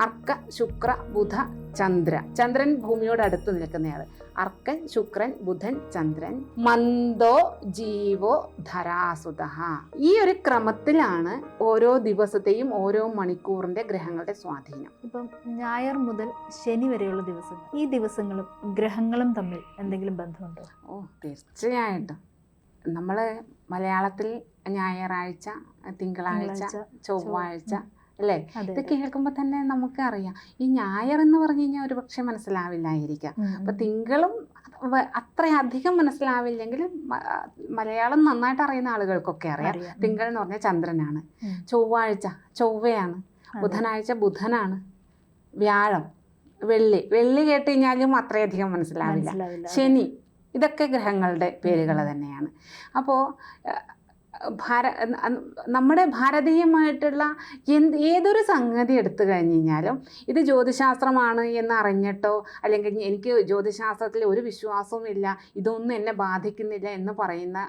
അർക്ക ശുക്ര ബുധ ചന്ദ്ര. ചന്ദ്രൻ ഭൂമിയോട് അടുത്ത് നിൽക്കുന്നയാൾ അർക്കൻ ശുക്രൻ ബുധൻ ചന്ദ്രൻ. മന്ദോ ജീവോ ധരാസുത. ഈ ഒരു ക്രമത്തിലാണ് ഓരോ ദിവസത്തെയും ഓരോ മണിക്കൂറിന്റെ ഗ്രഹങ്ങളുടെ സ്വാധീനം. ഇപ്പം ഞായർ മുതൽ ശനി വരെയുള്ള ദിവസങ്ങൾ. ഈ ദിവസങ്ങളും ഗ്രഹങ്ങളും തമ്മിൽ എന്തെങ്കിലും ബന്ധമുണ്ടോ? ഓ തീർച്ചയായിട്ടും. നമ്മൾ മലയാളത്തിൽ ഞായറാഴ്ച തിങ്കളാഴ്ച തിങ്കളാഴ്ച, ചൊവ്വാഴ്ച അല്ലേ? ഇത് കേൾക്കുമ്പോൾ തന്നെ നമുക്ക് അറിയാം. ഈ ഞായർ എന്ന് പറഞ്ഞു കഴിഞ്ഞാൽ ഒരു പക്ഷെ മനസ്സിലാവില്ലായിരിക്കാം. അപ്പം തിങ്കളും അത്ര അത്രയധികം മനസ്സിലാവില്ലെങ്കിൽ മലയാളം നന്നായിട്ട് അറിയുന്ന ആളുകൾക്കൊക്കെ അറിയാം. തിങ്കൾ എന്ന് പറഞ്ഞാൽ ചന്ദ്രനാണ്. ചൊവ്വാഴ്ച ചൊവ്വയാണ്. ബുധനാഴ്ച ബുധനാണ്. വ്യാഴം വെള്ളി. വെള്ളി കേട്ട് കഴിഞ്ഞാലും അത്രയധികം മനസ്സിലാവില്ല. ശനി. ഇതൊക്കെ ഗ്രഹങ്ങളുടെ പേരുകൾ തന്നെയാണ്. അപ്പോൾ ഭാര നമ്മുടെ ഭാരതീയമായിട്ടുള്ള എന്ത് ഏതൊരു സംഗതി എടുത്തു കഴിഞ്ഞ് കഴിഞ്ഞാലും ഇത് ജ്യോതിശാസ്ത്രമാണ് എന്ന് അറിഞ്ഞിട്ടോ അല്ലെങ്കിൽ എനിക്ക് ജ്യോതിശാസ്ത്രത്തിൽ ഒരു വിശ്വാസവും ഇല്ല ഇതൊന്നും എന്നെ ബാധിക്കുന്നില്ല എന്ന് പറയുന്ന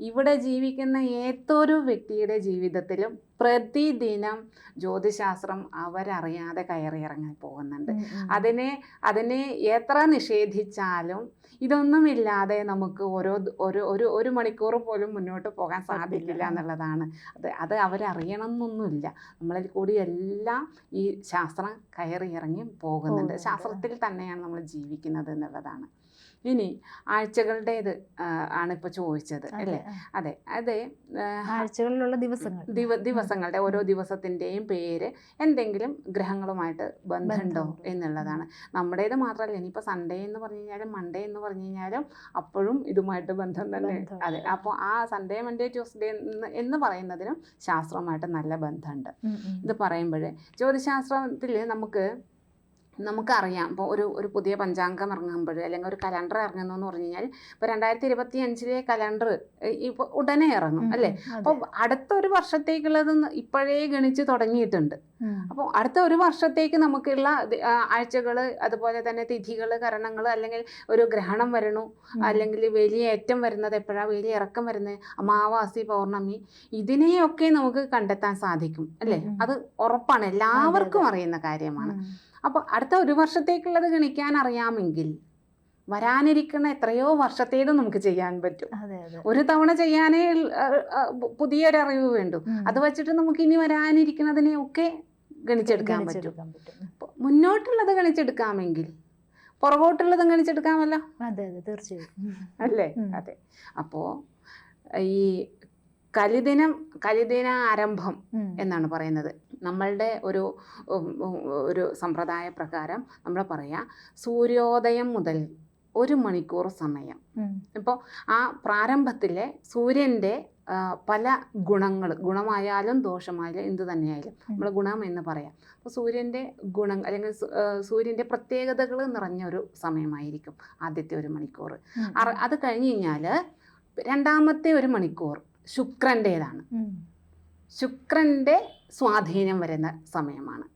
ഇവിടെ ജീവിക്കുന്ന ഏതൊരു വ്യക്തിയുടെ ജീവിതത്തിലും പ്രതിദിനം ജ്യോതിശാസ്ത്രം അവരറിയാതെ കയറി ഇറങ്ങി പോകുന്നുണ്ട്. അതിനെ അതിനെ എത്ര നിഷേധിച്ചാലും ഇതൊന്നുമില്ലാതെ നമുക്ക് ഓരോ ഒരു ഒരു ഒരു മണിക്കൂർ പോലും മുന്നോട്ട് പോകാൻ സാധിക്കില്ല എന്നുള്ളതാണ്. അത് അത് അവരറിയണം എന്നൊന്നുമില്ല നമ്മളിൽ കൂടി എല്ലാം ഈ ശാസ്ത്രം കയറി ഇറങ്ങി പോകുന്നുണ്ട്. പോകുന്നുണ്ട്. ശാസ്ത്രത്തിൽ തന്നെയാണ് നമ്മൾ ജീവിക്കുന്നത് എന്നുള്ളതാണ്. ഇനി ആഴ്ചകളുടേത് ആണ് ഇപ്പോൾ ചോദിച്ചത് അല്ലേ? അതെ അതെ ആഴ്ചകളിലുള്ള ദിവസങ്ങൾ. ദിവ ദിവസങ്ങളുടെ ഓരോ ദിവസത്തിന്റെയും പേര് എന്തെങ്കിലും ഗ്രഹങ്ങളുമായിട്ട് ബന്ധമുണ്ടോ? എന്നുള്ളതാണ്. നമ്മുടേത് മാത്രമല്ല ഇനിയിപ്പോൾ സൺഡേ എന്ന് പറഞ്ഞു കഴിഞ്ഞാലും മൺഡേ എന്ന് പറഞ്ഞു കഴിഞ്ഞാലും അപ്പോഴും ഇതുമായിട്ട് ബന്ധം തന്നെ. അതെ അപ്പോൾ ആ സൺഡേ മൺഡേ ട്യൂസ്ഡേ എന്ന് പറയുന്നതിനും ശാസ്ത്രവുമായിട്ട് നല്ല ബന്ധമുണ്ട്. ഇത് പറയുമ്പോൾ ജ്യോതിശാസ്ത്രത്തിൽ നമുക്ക് നമുക്കറിയാം. ഇപ്പോൾ ഒരു ഒരു പുതിയ പഞ്ചാംഗം ഇറങ്ങുമ്പോൾ അല്ലെങ്കിൽ ഒരു കലണ്ടർ ഇറങ്ങുന്നു എന്ന് പറഞ്ഞു കഴിഞ്ഞാൽ ഇപ്പോൾ രണ്ടായിരത്തി ഇരുപത്തി അഞ്ചിലെ കലണ്ടർ ഇപ്പോൾ ഉടനെ ഇറങ്ങും അല്ലേ? അപ്പോൾ അടുത്ത ഒരു വർഷത്തേക്കുള്ളത് ഇപ്പോഴേ ഗണിച്ച് തുടങ്ങിയിട്ടുണ്ട്. അപ്പോൾ അടുത്ത ഒരു വർഷത്തേക്ക് നമുക്കുള്ള ആഴ്ചകൾ അതുപോലെ തന്നെ തിഥികൾ കരണങ്ങൾ അല്ലെങ്കിൽ ഒരു ഗ്രഹണം വരണു അല്ലെങ്കിൽ വലിയ ഏറ്റം വരുന്നത് എപ്പോഴാണ് വലിയ ഇറക്കം വരുന്നത് അമാവാസി പൗർണമി ഇതിനെയൊക്കെ നമുക്ക് കണ്ടെത്താൻ സാധിക്കും അല്ലേ. അത് ഉറപ്പാണ് എല്ലാവർക്കും അറിയുന്ന കാര്യമാണ്. അപ്പോൾ അടുത്ത ഒരു വർഷത്തേക്കുള്ളത് ഗണിക്കാൻ അറിയാമെങ്കിൽ വരാനിരിക്കുന്ന എത്രയോ വർഷത്തേത് നമുക്ക് ചെയ്യാൻ പറ്റും. ഒരു തവണ ചെയ്യാനേ ആ, ആ, പുതിയൊരു അറിവ് വേണ്ടു. അത് വെച്ചിട്ട് നമുക്ക് ഇനി വരാനിരിക്കുന്നതിനെ ഒക്കെ ഗണിച്ചെടുക്കാൻ പറ്റും. മുന്നോട്ടുള്ളത് ഗണിച്ചെടുക്കാമെങ്കിൽ പുറകോട്ടുള്ളതും ഗണിച്ചെടുക്കാമല്ലോ? അതെ അതെ തീർച്ചയായും അല്ലേ? അതെ. അപ്പോൾ ഈ കലിദിനം കലിദിന ആരംഭം എന്നാണ് പറയുന്നത്. നമ്മളുടെ ഒരു ഒരു സമ്പ്രദായ പ്രകാരം നമ്മൾ പറയാം സൂര്യോദയം മുതൽ ഒരു മണിക്കൂർ സമയം. ഇപ്പോൾ ആ പ്രാരംഭത്തിലെ സൂര്യന്റെ പല ഗുണങ്ങൾ ഗുണമായാലും ദോഷമായാലും എന്ത് തന്നെയായാലും നമ്മൾ ഗുണം എന്ന് പറയാം. അപ്പോൾ സൂര്യന്റെ ഗുണം അല്ലെങ്കിൽ സൂര്യന്റെ പ്രത്യേകതകൾ നിറഞ്ഞ ഒരു സമയമായിരിക്കും ആദ്യത്തെ ഒരു മണിക്കൂർ അത് കഴിഞ്ഞ് കഴിഞ്ഞാൽ രണ്ടാമത്തെ ഒരു മണിക്കൂർ ശുക്രന്റേതാണ്. ശുക്രന്റെ സ്വാധീനം വരുന്ന സമയമാണ്.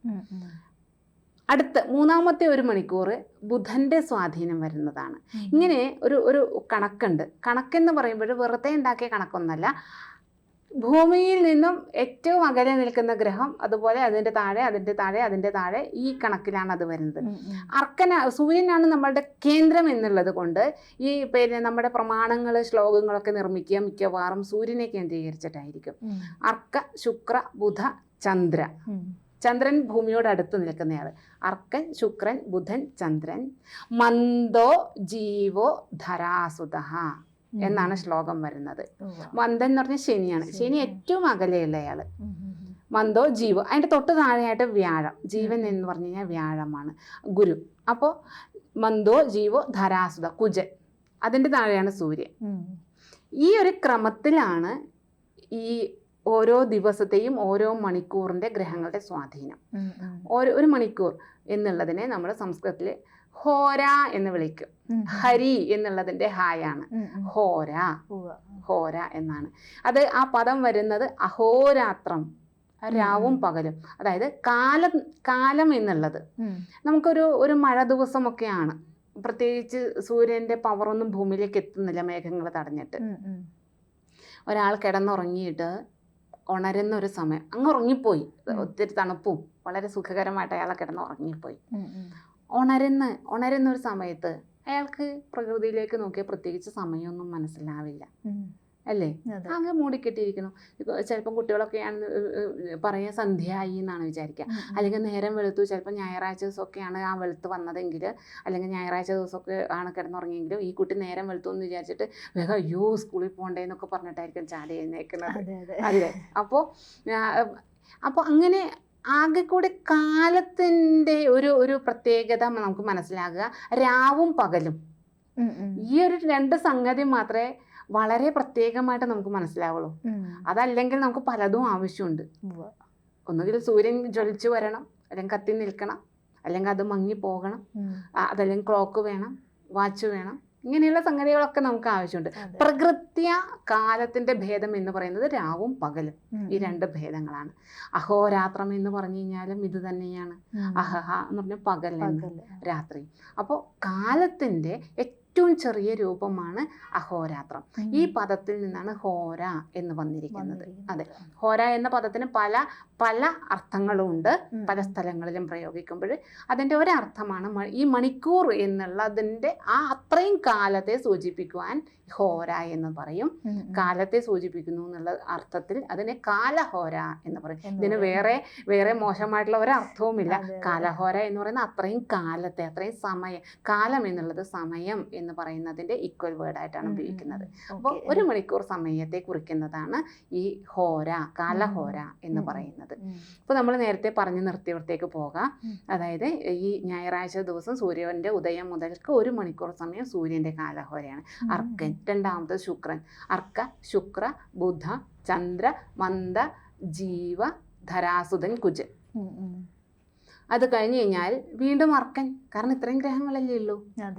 അടുത്ത മൂന്നാമത്തെ ഒരു മണിക്കൂർ ബുധന്റെ സ്വാധീനം വരുന്നതാണ്. ഇങ്ങനെ ഒരു ഒരു കണക്കുണ്ട്. കണക്കെന്ന് പറയുമ്പോൾ വെറുതെ ഉണ്ടാക്കിയ കണക്കൊന്നല്ല. ഭൂമിയിൽ നിന്നും ഏറ്റവും അകലെ നിൽക്കുന്ന ഗ്രഹം അതുപോലെ അതിന്റെ താഴെ അതിന്റെ താഴെ അതിന്റെ താഴെ ഈ കണക്കിലാണ് അത് വരുന്നത്. അർക്കന സൂര്യനാണ് നമ്മളുടെ കേന്ദ്രം എന്നുള്ളത് കൊണ്ട് ഈ പിന്നെ നമ്മുടെ പ്രമാണങ്ങൾ ശ്ലോകങ്ങളൊക്കെ നിർമ്മിക്കുക മിക്കവാറും സൂര്യനെ കേന്ദ്രീകരിച്ചിട്ടായിരിക്കും. അർക്ക ശുക്ര ബുധ ചന്ദ്ര. ചന്ദ്രൻ ഭൂമിയോട് അടുത്ത് നിൽക്കുന്നയാൾ അർക്കൻ ശുക്രൻ ബുധൻ ചന്ദ്രൻ. മന്ദോ ജീവോ ധരാസുത എന്നാണ് ശ്ലോകം വരുന്നത്. മന്ദൻ എന്ന് പറഞ്ഞാൽ ശനിയാണ്. ശനി. ഏറ്റവും. ഉം. ഉം. മന്ദോ ജീവ അതിന്റെ തൊട്ട് താഴെയായിട്ട് വ്യാഴം. ജീവൻ എന്ന് പറഞ്ഞു കഴിഞ്ഞാൽ വ്യാഴമാണ്. ഗുരു. അപ്പോ മന്ദോ ജീവോ ധരാസുത കുജൻ. അതിന്റെ താഴെയാണ് സൂര്യൻ. ഈ ഒരു ക്രമത്തിലാണ് ഈ ഓരോ ദിവസത്തെയും ഓരോ മണിക്കൂറിന്റെ ഗ്രഹങ്ങളുടെ സ്വാധീനം. ഉം. ഒരു മണിക്കൂർ എന്നുള്ളതിനെ നമ്മൾ സംസ്കൃതത്തിൽ ഹോര എന്ന് വിളിക്കും. ഹരി എന്നുള്ളതിന്റെ ഹായാണ്. ഹോര. ഹോര എന്നാണ്. അത് ആ പദം വരുന്നത് അഹോരാത്രം രാവും പകലും. അതായത് കാലം കാലം എന്നുള്ളത്. നമുക്കൊരു ഒരു മഴ ദിവസമൊക്കെയാണ്. പ്രത്യേകിച്ച് സൂര്യന്റെ പവറൊന്നും ഭൂമിയിലേക്ക് എത്തുന്നില്ല മേഘങ്ങൾ തടഞ്ഞിട്ട്. ഒരാൾ കിടന്നുറങ്ങിയിട്ട് ഉണരുന്ന ഒരു സമയം. അങ്ങ് ഉറങ്ങിപ്പോയി. ഒത്തിരി തണുപ്പും വളരെ സുഖകരമായിട്ട് അയാളെ കിടന്ന് ഉറങ്ങിപ്പോയി. ഉണരുന്ന ഉണരുന്ന ഒരു സമയത്ത് അയാൾക്ക് പ്രകൃതിയിലേക്ക് നോക്കിയാൽ പ്രത്യേകിച്ച് സമയമൊന്നും മനസ്സിലാവില്ല. അല്ലേ? അങ്ങനെ അങ്ങ് മൂടിക്കെട്ടിയിരിക്കുന്നു. ഇപ്പോൾ ചിലപ്പം ആണെന്ന് പറയുക സന്ധ്യയായി എന്നാണ് വിചാരിക്കുക. അല്ലെങ്കിൽ നേരം വെളുത്തു ചിലപ്പോൾ ഞായറാഴ്ച ദിവസമൊക്കെയാണ് ആ വെളുത്ത് വന്നതെങ്കിൽ അല്ലെങ്കിൽ ഞായറാഴ്ച ദിവസമൊക്കെ ആണ് കിടന്നുറങ്ങിയെങ്കിലും ഈ കുട്ടി നേരം വെളുത്തു എന്ന് വിചാരിച്ചിട്ട് വേഗം അയ്യോ സ്കൂളിൽ പോകണ്ടേ എന്നൊക്കെ പറഞ്ഞിട്ടായിരിക്കും ചാടി എഴുന്നേക്കുന്നത്. അല്ലേ? അപ്പോൾ അപ്പോൾ അങ്ങനെ ആകെ കൂടെ കാലത്തിന്റെ ഒരു ഒരു പ്രത്യേകത നമുക്ക് മനസ്സിലാകുക. രാവും പകലും. ഈ ഒരു രണ്ട് സംഗതി മാത്രമേ വളരെ പ്രത്യേകമായിട്ട് നമുക്ക് മനസ്സിലാവുള്ളൂ. അതല്ലെങ്കിൽ നമുക്ക് പലതും ആവശ്യമുണ്ട്. ഒന്നുകിൽ സൂര്യൻ ജ്വലിച്ചു വരണം അല്ലെങ്കിൽ കത്തി നിൽക്കണം അല്ലെങ്കിൽ അത് മങ്ങി പോകണം അതല്ലെങ്കിൽ ക്ലോക്ക് വേണം വാച്ച് വേണം ഇങ്ങനെയുള്ള സംഗതികളൊക്കെ നമുക്ക് ആവശ്യമുണ്ട്. പ്രകൃത്യ കാലത്തിന്റെ ഭേദം എന്ന് പറയുന്നത് രാവും പകലും ഈ രണ്ട് ഭേദങ്ങളാണ്. അഹോരാത്രം എന്ന് പറഞ്ഞു കഴിഞ്ഞാലും ഇത് തന്നെയാണ്. അഹഹ എന്ന് പറഞ്ഞാൽ പകൽ. രാത്രി. അപ്പോൾ കാലത്തിന്റെ ഏറ്റവും ചെറിയ രൂപമാണ് അഹോരാത്രം. ഈ പദത്തിൽ നിന്നാണ് ഹോര എന്ന് വന്നിരിക്കുന്നത്. അതെ. ഹോര എന്ന പദത്തിന് പല പല അർത്ഥങ്ങളും ഉണ്ട്. പല സ്ഥലങ്ങളിലും പ്രയോഗിക്കുമ്പോൾ അതിന്റെ ഒരർത്ഥമാണ് ഈ മണിക്കൂർ എന്നുള്ളതിന്റെ ആ അത്രയും കാലത്തെ സൂചിപ്പിക്കുവാൻ ഹോര എന്ന് പറയും. കാലത്തെ സൂചിപ്പിക്കുന്നു എന്നുള്ള അർത്ഥത്തിൽ അതിനെ കാലഹോര എന്ന് പറയും ഇതിന് വേറെ വേറെ മോശമായിട്ടുള്ള ഒരു അതെ. കാലഹോര എന്ന് പറയുന്ന അത്രയും കാലത്തെ അത്രയും സമയം കാലം എന്നുള്ളത് സമയം എന്ന് പറയുന്നതിന്റെ ഈക്വൽ വേർഡായിട്ടാണ് ഉപയോഗിക്കുന്നത്. അപ്പോൾ ഒരു മണിക്കൂർ സമയത്തെ കുറിക്കുന്നതാണ് ഈ ഹോര കാലഹോര എന്ന്. പറയുന്നത് അപ്പോൾ നമ്മൾ നേരത്തെ പറഞ്ഞു നിർത്തിയവിടത്തേക്ക് പോകാം. അതായത് ഈ ഞായറാഴ്ച ദിവസം സൂര്യന്റെ ഉദയം മുതൽക്ക് ഒരു മണിക്കൂർ സമയം സൂര്യന്റെ കാലഹോരയാണ് അർക്കൻ രണ്ടാമത് ശുക്രൻ അർക്ക ശുക്ര ബുധ ചന്ദ്ര മന്ദ ജീവ ധരാസുതൻ കുജൻ. അത് കഴിഞ്ഞ് കഴിഞ്ഞാൽ വീണ്ടും അർക്കൻ കാരണം ഇത്രയും ഗ്രഹങ്ങളല്ലേ ഉള്ളൂ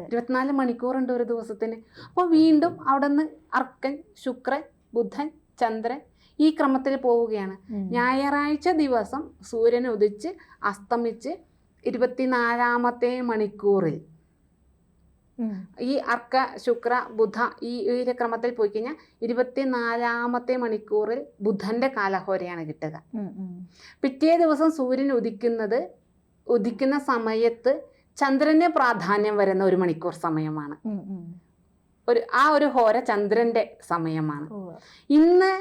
ഇരുപത്തിനാല് മണിക്കൂറുണ്ട് ഒരു ദിവസത്തിന് അപ്പോൾ വീണ്ടും അവിടെ നിന്ന് അർക്കൻ ശുക്രൻ ബുധൻ ചന്ദ്രൻ ഈ ക്രമത്തിൽ പോവുകയാണ്. ഞായറാഴ്ച ദിവസം സൂര്യൻ ഉദിച്ച് അസ്തമിച്ച് ഇരുപത്തിനാലാമത്തെ മണിക്കൂറിൽ. ഈ അർക്ക ശുക്ര ബുധ ഈ ഒരു ക്രമത്തിൽ പോയി കഴിഞ്ഞാൽ ഇരുപത്തിനാലാമത്തെ മണിക്കൂറിൽ ബുധന്റെ കാലഹോരയാണ് കിട്ടുക. പിറ്റേ ദിവസം സൂര്യൻ ഉദിക്കുന്നത് ഉദിക്കുന്ന സമയത്ത് ചന്ദ്രന് പ്രാധാന്യം വരുന്ന ഒരു മണിക്കൂർ സമയമാണ്. ഒരു ആ ഒരു ഹോര ചന്ദ്രന്റെ സമയമാണ്. ഇന്ന്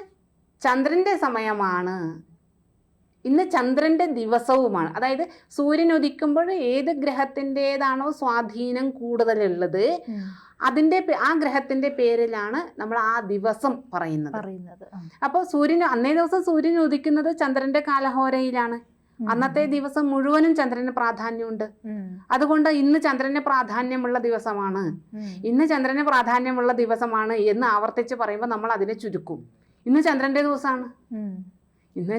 ചന്ദ്രന്റെ സമയമാണ് ഇന്ന് ചന്ദ്രന്റെ ദിവസവുമാണ്. അതായത് സൂര്യൻ ഉദിക്കുമ്പോൾ ഏത് ഗ്രഹത്തിന്റെതാണോ സ്വാധീനം കൂടുതലുള്ളത്. അതിന്റെ ആ ഗ്രഹത്തിന്റെ പേരിലാണ് നമ്മൾ ആ ദിവസം പറയുന്നത്. പറയുന്നത്. അപ്പോൾ സൂര്യൻ അന്നേ ദിവസം സൂര്യൻ ഉദിക്കുന്നത് ചന്ദ്രന്റെ കാലഹോരയിലാണ്. അന്നത്തെ ദിവസം മുഴുവനും ചന്ദ്രന് പ്രാധാന്യമുണ്ട്. അതുകൊണ്ട് ഇന്ന് ചന്ദ്രന് പ്രാധാന്യമുള്ള ദിവസമാണ്. ഇന്ന് ചന്ദ്രന് പ്രാധാന്യമുള്ള ദിവസമാണ് എന്ന് ആവർത്തിച്ച് പറയുമ്പോൾ നമ്മൾ അതിനെ ചുരുക്കും. ഇന്ന് ചന്ദ്രന്റെ ദിവസമാണ്. ഇന്ന്